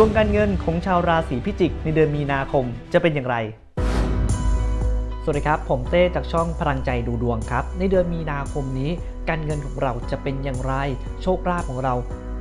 ดวงการเงินของชาวราศีพิจิก ในเดือนมีนาคมจะเป็นอย่างไร สวัสดีครับ ผมเต้จากช่องพลังใจดูดวงครับ ในเดือนมีนาคมนี้ การเงินของเราจะเป็นอย่างไร โชคลาภของเรา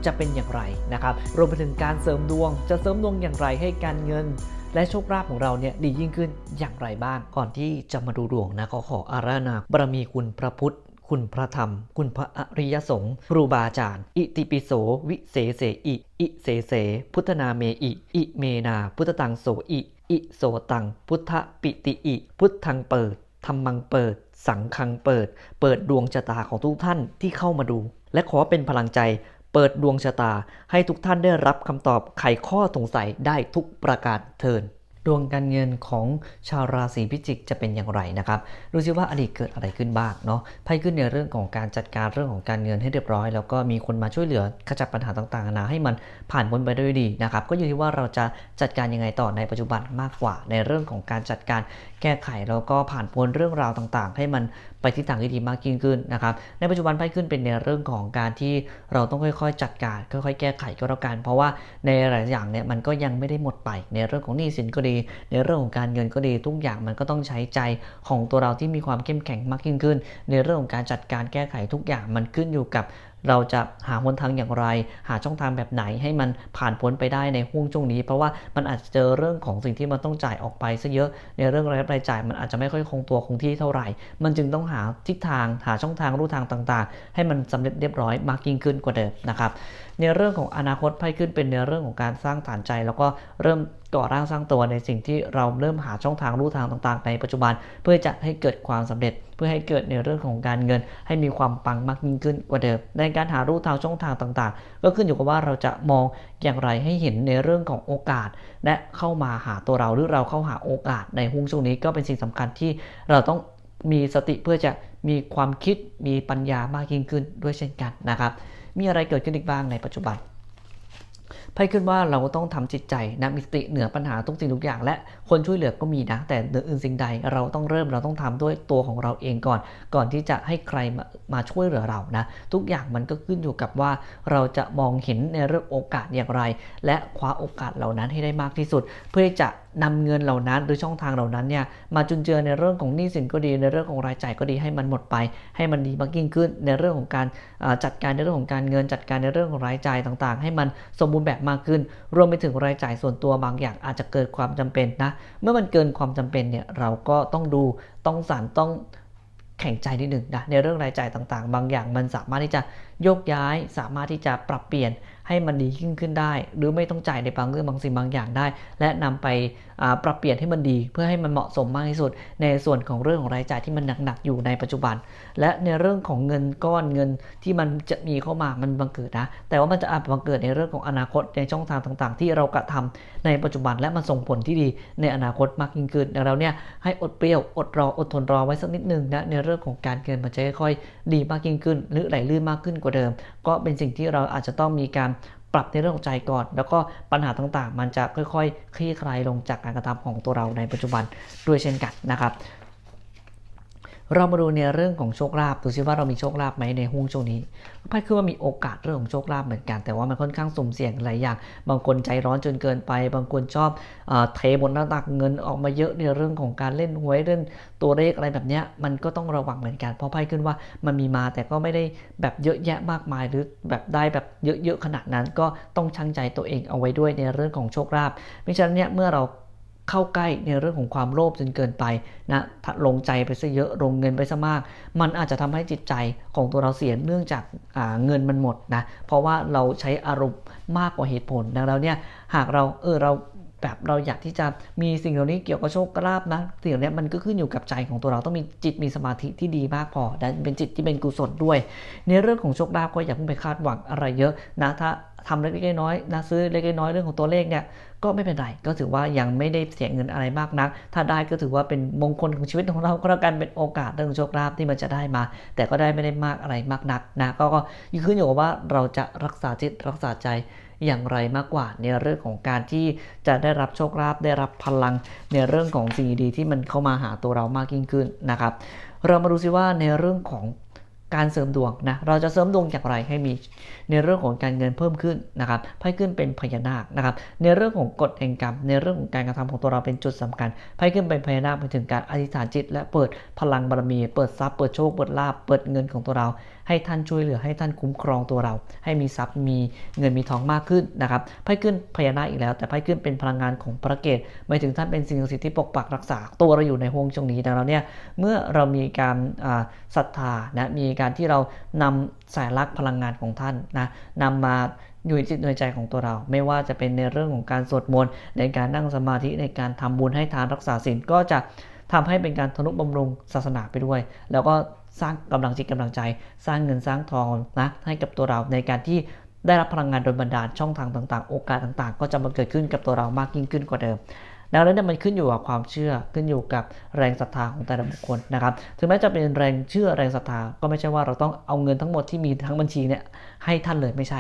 จะเป็นอย่างไรนะครับ รวมไปถึงการเสริมดวง จะเสริมดวงอย่างไรให้การเงินและโชคลาภของเราเนี่ยดียิ่งขึ้นอย่างไรบ้าง ก่อนที่จะมาดูดวงนะก็ขออาราธนาบารมีคุณพระพุทธ คุณพระธรรม คุณพระอริยสงฆ์ครูบาอาจารย์ อิติปิโสวิเศษเสอิ อิเสเส พุทธนาเมอิ อิเมนา พุทธตังโสอิ อิโสตัง พุทธปิติอิ พุทธังเปิดธรรมังเปิด สังคังเปิด เปิดดวงชะตาของทุกท่านที่เข้ามาดู และขอเป็นพลังใจ เปิดดวงชะตาให้ทุกท่านได้รับคำตอบไขข้อสงสัยได้ทุกประการเทิน ดวงการเงินของชาวราศีพิจิกจะเป็นอย่างไรนะครับดูซิว่าอดีตเกิดอะไรขึ้นบ้างเนาะไพ่ขึ้นในเรื่องของการจัดการเรื่องของการเงินให้เรียบร้อย แล้วก็มีคนมาช่วยเหลือขจัดปัญหาต่างๆนานาให้มันผ่านพ้นไปด้ด้วยดีนะครับก็อยู่ที่ว่าเราจะจัดการยังไงต่อในปัจจุบันมากกว่า ในเรื่องของการจัดการแก้ไขแล้วก็ผ่านพ้นเรื่องราวต่างๆ ให้มันไปทิศทางที่ดีมากยิ่งขึ้นนะครับ ในปัจจุบันไพ่ขึ้นเป็นในเรื่องของการที่เราต้องค่อยๆ จัดการค่อยๆ แก้ไขก็แล้วกัน เพราะว่าในหลายอย่างเนี่ยมันก็ยังไม่ได้หมดไปในเรื่องของหนี้สินก็ดี ในเรื่องของการเงินก็ดีทุกอย่างมันก็ต้องใช้ใจของตัวเราที่มีความเข้มแข็งมากยิ่งขึ้น ในเรื่องของการจัดการแก้ไขทุกอย่างมันขึ้นอยู่กับ เราจะหาหนทางอย่างไร หาช่องทางแบบไหนให้มันผ่านพ้นไปได้ในห่วงช่วงนี้ เพราะว่ามันอาจจะเจอเรื่องของสิ่งที่มันต้องจ่ายออกไปซะเยอะในเรื่องรายรับรายจ่ายมันอาจจะไม่ค่อยคงตัวคงที่เท่าไหร่ มันจึงต้องหาทิศทางหาช่องทางรูทางต่างๆ ให้มันสำเร็จเรียบร้อยมากยิ่งขึ้นกว่าเดิมนะครับในเรื่องของอนาคตไพ่ขึ้นเป็นในเรื่องของการสร้างฐานใจ แล้วก็เริ่มก่อร่างสร้างตัวในสิ่งที่เราเริ่มหาช่องทางรูทางต่าง ๆ ในปัจจุบันเพื่อจะให้เกิดความสำเร็จ เพื่อให้เกิดในเรื่องของการเงิน ให้มีความปังมากยิ่งขึ้นกว่าเดิม ในการหารูทางช่องทางต่างๆ ก็ขึ้นอยู่กับว่าเราจะมองอย่างไรให้เห็นในเรื่องของโอกาส และเข้ามาหาตัวเราหรือเราเข้าหาโอกาสในหุ้นช่วงนี้ก็เป็นสิ่งสำคัญที่เราต้องมีสติเพื่อจะมีความคิดมีปัญญามากยิ่งขึ้นด้วยเช่นกันนะครับ มีอะไรเกิดขึ้นอีกบ้างในปัจจุบัน ไพ่ขึ้นว่าเราต้องทำจิตใจนะมีสติเหนือปัญหาทุกสิ่งทุกอย่าง และคนช่วยเหลือก็มีนะ แต่เหนืออื่นสิ่งใดเราต้องเริ่มเราต้องทำด้วยตัวของเราเองก่อน ก่อนที่จะให้ใครมามาช่วยเหลือเรานะทุกอย่างมันก็ขึ้นอยู่กับว่าเราจะมองเห็นในเรื่องโอกาสอย่างไร และคว้าโอกาสเหล่านั้นให้ได้มากที่สุด เพื่อจะ นำเงินเหล่านั้นหรือช่องทางเหล่านั้นเนี่ยมาจุนเจือในเรื่องของหนี้สินก็ดีในเรื่องของรายจ่ายก็ดีให้มันหมดไป ให้มันดีมากยิ่งขึ้นในเรื่องของการจัดการในเรื่องของการเงินจัดการในเรื่องของรายจ่ายต่างๆ ให้มันสมบูรณ์แบบมากขึ้น รวมไปถึงรายจ่ายส่วนตัวบางอย่างอาจจะเกิดความจำเป็นนะเมื่อมันเกินความจำเป็นเนี่ยเราก็ต้องดูต้องสารต้องแข่งใจนิดหนึ่งนะในเรื่องรายจ่ายต่างๆ บางอย่างมันสามารถที่จะโยกย้าย สามารถที่จะปรับเปลี่ยนให้มันดียิ่งขึ้นได้ หรือไม่ต้องจ่ายในบางเรื่องบางสิ่งบางอย่างได้ และนำไป ปรับเปลี่ยนให้มันดี เพื่อให้มันเหมาะสมมากที่สุด ในส่วนของเรื่องของรายจ่ายที่มันหนักๆอยู่ในปัจจุบัน และในเรื่องของเงินก้อนเงินที่มันจะมีเข้ามามันบังเกิดนะ แต่ว่ามันจะอาจบังเกิดในเรื่องของอนาคตในช่องทางต่างๆ ที่เรากระทำในปัจจุบันและมันส่งผลที่ดีในอนาคตมากยิ่งขึ้นดังนั้นเนี่ยให้อดเปรี้ยวอดรออดทนรอไว้สักนิดหนึงนะในเรื่องของการเงินมันจะค่อยๆดีมากยิ่งขึ้น หรือไหลลื่นมากขึ้นกว่าเดิม ก็เป็นสิ่งที่เราอาจจะต้องมีการ รับในเรื่องของใจก่อน แล้วก็ปัญหาต่างๆ มันจะค่อยๆ คลี่คลายลงจากการกระทำของตัวเราในปัจจุบันด้วยเช่นกันนะครับ เรามาดูในเรื่องของโชคลาภดูซิว่าเรามีโชคลาภไหมในหุ้นช่วงนี้ไพ่คือว่ามีโอกาสเรื่องของโชคลาภเหมือนกัน แต่ว่ามันค่อนข้างสุ่มเสี่ยงหลายอย่าง บางคนใจร้อนจนเกินไป บางคนชอบเอเทบนหน้าตักเงินออกมาเยอะในเรื่องของการเล่นหวยเล่นตัวเลขอะไรแบบนี้มันก็ต้องระวังเหมือนกัน เพราะไพ่ขึ้นว่ามันมีมาแต่ก็ไม่ได้แบบเยอะแยะมากมาย หรือแบบได้แบบเยอะๆขนาดนั้น ก็ต้องชั่งใจตัวเองเอาไว้ด้วยในเรื่องของโชคลาภไม่ฉะนั้นเนี่ยเมื่อเรา เข้าใกล้ในเรื่องของความโลภจนเกินไปนะลงใจไปซะเยอะลงเงินไปซะมาก มันอาจจะทำให้จิตใจของตัวเราเสียเนื่องจากาเงินมันหมดนะเพราะว่าเราใช้อารมณ์มากกว่าเหตุผลดังนั้นเนี่ยหากเราเออเรา แบบเราอยากที่จะมีสิ่งเหล่านี้เกี่ยวกับโชคลาภนะสิ่งเหล่านี้มันก็ขึ้นอยู่กับใจของตัวเราต้องมีจิตมีสมาธิที่ดีมากพอและเป็นจิตที่เป็นกุศลด้วย ในเรื่องของโชคลาภก็อย่าเพิ่งไปคาดหวังอะไรเยอะนะถ้าทำเล็กๆน้อยๆนะซื้อเล็กๆน้อยๆเรื่องของตัวเลขเนี่ยก็ไม่เป็นไรก็ถือว่ายังไม่ได้เสียเงินอะไรมากนัก ถ้าได้ก็ถือว่าเป็นมงคลของชีวิตของเราก็แล้วกันเป็นโอกาสเรื่องโชคลาภที่มันจะได้มา แต่ก็ได้ไม่ได้มากอะไรมากนักนะก็ก็ขึ้นอยู่กับว่าเราจะรักษาจิตรักษาใจ อย่างไรมากกว่า ในเรื่องของการที่จะได้รับโชคลาภได้รับพลังในเรื่องของสิ่งดีที่มันเข้ามาหาตัวเรามากยิ่งขึ้นนะครับ เรามาดูซิว่าในเรื่องของการเสริมดวงนะ เราจะเสริมดวงอย่างไรให้มีในเรื่องของการเงินเพิ่มขึ้นนะครับไพ่ขึ้นเป็นพญานาคนะครับ ในเรื่องของกฎแห่งกรรม ในเรื่องของการกระทำของตัวเราเป็นจุดสำคัญไพ่ขึ้นเป็นพญานาคไปถึงการอธิษฐานจิต และเปิดพลังบารมี เปิดทรัพย์ เปิดโชค เปิดลาภ เปิดเงินของตัวเรา ให้ท่านช่วยเหลือให้ท่านคุ้มครองตัวเรา ให้มีทรัพย์มีเงินมีทองมากขึ้นนะครับไพ่ขึ้นพญานาคอีกแล้ว แต่ไพ่ขึ้นเป็นพลังงานของพระเกศหมายถึงท่านเป็นสิ่งศักดิ์สิทธิ์ที่ปกปักรักษาตัวเราอยู่ในห่วงช่วงนี้ดังนั้นเนี่ยเมื่อเรามีการศรัทธานะมีการที่เรานำสายลักพลังงานของท่านนะนำมาอยู่ในจิตในใจของตัวเรา ไม่ว่าจะเป็นในเรื่องของการสวดมนต์ในการนั่งสมาธิในการทำบุญให้ทานรักษาศีลก็จะ ทำให้เป็นการทนุบำรุงศาสนาไปด้วย แล้วก็สร้างกำลังจิตกำลังใจ สร้างเงินสร้างทองนะให้กับตัวเราในการที่ได้รับพลังงานโดยบันดาลช่องทางต่างๆ โอกาสต่างๆ ก็จะมาเกิดขึ้นกับตัวเรามากยิ่งขึ้นกว่าเดิมดังนั้นเนี่ยมันขึ้นอยู่กับความเชื่อขึ้นอยู่กับแรงศรัทธาของแต่ละบุคคลนะครับ ถึงแม้จะเป็นแรงเชื่อแรงศรัทธาก็ไม่ใช่ว่าเราต้องเอาเงินทั้งหมดที่มีทั้งบัญชีเนี่ยให้ท่านเลยไม่ใช่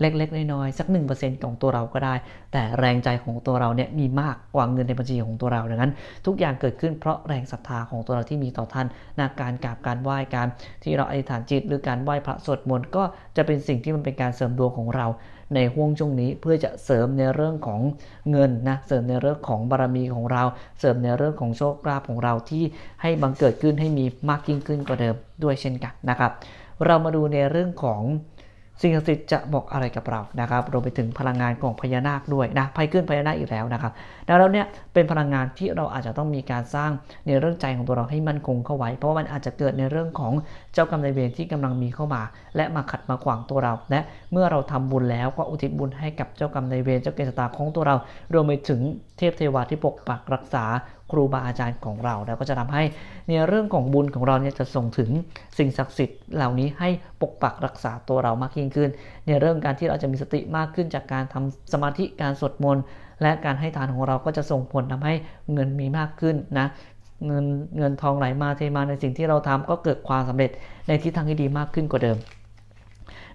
เล็กๆ น้อยๆ สัก 1%ของตัวเราก็ได้ แต่แรงใจของตัวเราเนี่ยมีมากกว่าเงินในบัญชีของตัวเราดังนั้น ทุกอย่างเกิดขึ้นเพราะแรงศรัทธาของตัวเราที่มีต่อท่านนาการกราบการไหว้การ ที่เราอธิษฐานจิตหรือการไหว้พระสวดมนต์ก็จะเป็นสิ่งที่มันเป็นการเสริมดวงของเราในห่วงช่วงนี้เพื่อจะเสริมในเรื่องของเงินนะเสริมในเรื่องของบารมีของเรา เสริมในเรื่องของโชคลาภของเราที่ให้บังเกิดขึ้นให้มีมากยิ่งขึ้นกว่าเดิมด้วยเช่นกันนะครับ เรามาดูในเรื่องของ สิ่งศักดิ์สิทธิ์จะบอกอะไรกับเรานะครับรวมไปถึงพลังงานของพญานาคด้วยนะไพ่ขึ้นพญานาคอีกแล้วนะครับดังนั้นเนี่ยเป็นพลังงานที่เราอาจจะต้องมีการสร้างในเรื่องใจของตัวเราให้มั่นคงเข้าไว้ เพราะว่ามันอาจจะเกิดในเรื่องของเจ้ากรรมนายเวรที่กำลังมีเข้ามา และมาขัดมาขวางตัวเรา และเมื่อเราทำบุญแล้วก็อุทิศบุญให้กับเจ้ากรรมนายเวรเจ้าเกศตาของตัวเรา รวมไปถึงเทพเทวาที่ปกปักรักษา ครูบาอาจารย์ของเราแล้วก็จะทำให้ในเรื่องของบุญของเราเนี่ยจะส่งถึงสิ่งศักดิ์สิทธิ์เหล่านี้ให้ปกปักรักษาตัวเรามากยิ่งขึ้น ในเรื่องการที่เราจะมีสติมากขึ้นจากการทำสมาธิการสวดมนต์และการให้ทานของเราก็จะส่งผลทำให้เงินมีมากขึ้นนะเงินเงินทองไหลมาเทมาในสิ่งที่เราทำก็เกิดความสำเร็จในทิศทางที่ดีมากขึ้นกว่าเดิม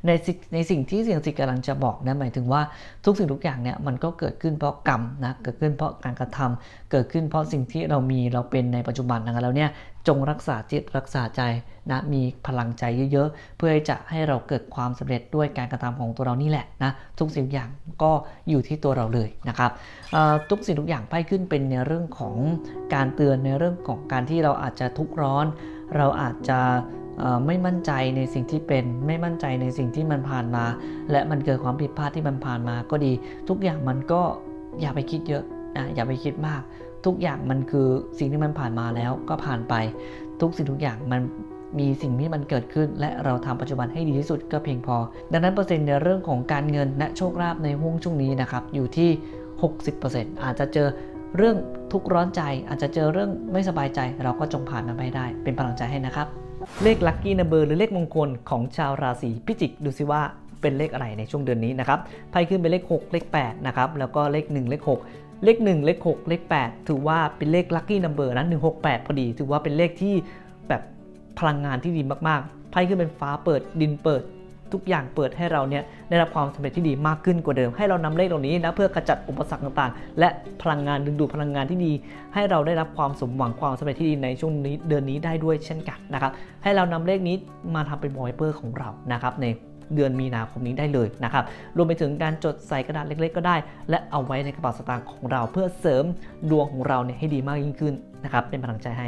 ในสิ่งในสิ่งที่เสียงสิทธิ์กำลังจะบอกนะหมายถึงว่าทุกสิ่งทุกอย่างเนี่ยมันก็เกิดขึ้นเพราะกรรมนะเกิดขึ้นเพราะการกระทำเกิดขึ้นเพราะสิ่งที่เรามีเราเป็นในปัจจุบันนะครับแล้วเนี่ยจงรักษาจิตรักษาใจนะมีพลังใจเยอะๆ เพื่อจะให้เราเกิดความสำเร็จด้วยการกระทำของตัวเรานี่แหละนะทุกสิ่งทุกอย่างก็อยู่ที่ตัวเราเลยนะครับทุกสิ่งทุกอย่างไพ่ขึ้นเป็นในเรื่องของการเตือนในเรื่องของการที่เราอาจจะทุกข์ร้อน เราอาจจะ ไม่มั่นใจในสิ่งที่เป็นไม่มั่นใจในสิ่งที่มันผ่านมา และมันเกิดความผิดพลาดที่มันผ่านมาก็ดี ทุกอย่างมันก็อย่าไปคิดเยอะนะอย่าไปคิดมาก ทุกอย่างมันคือสิ่งที่มันผ่านมาแล้วก็ผ่านไป ทุกสิ่งทุกอย่างมันมีสิ่งที่มันเกิดขึ้น และเราทำปัจจุบันให้ดีที่สุดก็เพียงพอ ดังนั้นเปอร์เซ็นต์ในเรื่องของการเงินและโชคลาภในห่วงช่วงนี้นะครับอยู่ที่ 60%อาจจะเจอเรื่องทุกข์ร้อนใจ อาจจะเจอเรื่องไม่สบายใจ เราก็จงผ่านมันไปได้ เป็นกำลังใจให้นะครับ เลขลัคกี้นัมเบอร์หรือเลขมงคลของชาวราศีพิจิกดูซิว่าเป็นเลขอะไรในช่วงเดือนนี้นะครับไพ่ขึ้นเป็นเลข 6 เลข8นะครับแล้วก็เลข 1 เลข 6 เลข 1 เลข 6 เลข 8 ถือว่าเป็นเลขลัคกี้นัมเบอร์นะ168 พอดี ถือว่าเป็นเลขที่แบบพลังงานที่ดีมากๆไพ่ขึ้นเป็นฟ้าเปิดดินเปิด ทุกอย่างเปิดให้เราเนี่ยได้รับความสำเร็จที่ดีมากขึ้นกว่าเดิม ให้เรานำเลขเหล่านี้นะเพื่อขจัดอุปสรรคต่างๆ และพลังงานดึงดูดพลังงานที่ดี ให้เราได้รับความสมหวังความสำเร็จที่ดีในช่วงนี้เดือนนี้ได้ด้วยเช่นกันนะครับให้เรานำเลขนี้มาทำเป็นวอลเปอร์ของเรานะครับในเดือนมีนาคมนี้ได้เลยนะครับ รวมไปถึงการจดใส่กระดาษเล็ก ๆ ก็ได้ และเอาไว้ในกระเป๋าสตางค์ของเราเพื่อเสริมดวงของเราเนี่ยให้ดีมากยิ่งขึ้นนะครับ เป็นกำลังใจให้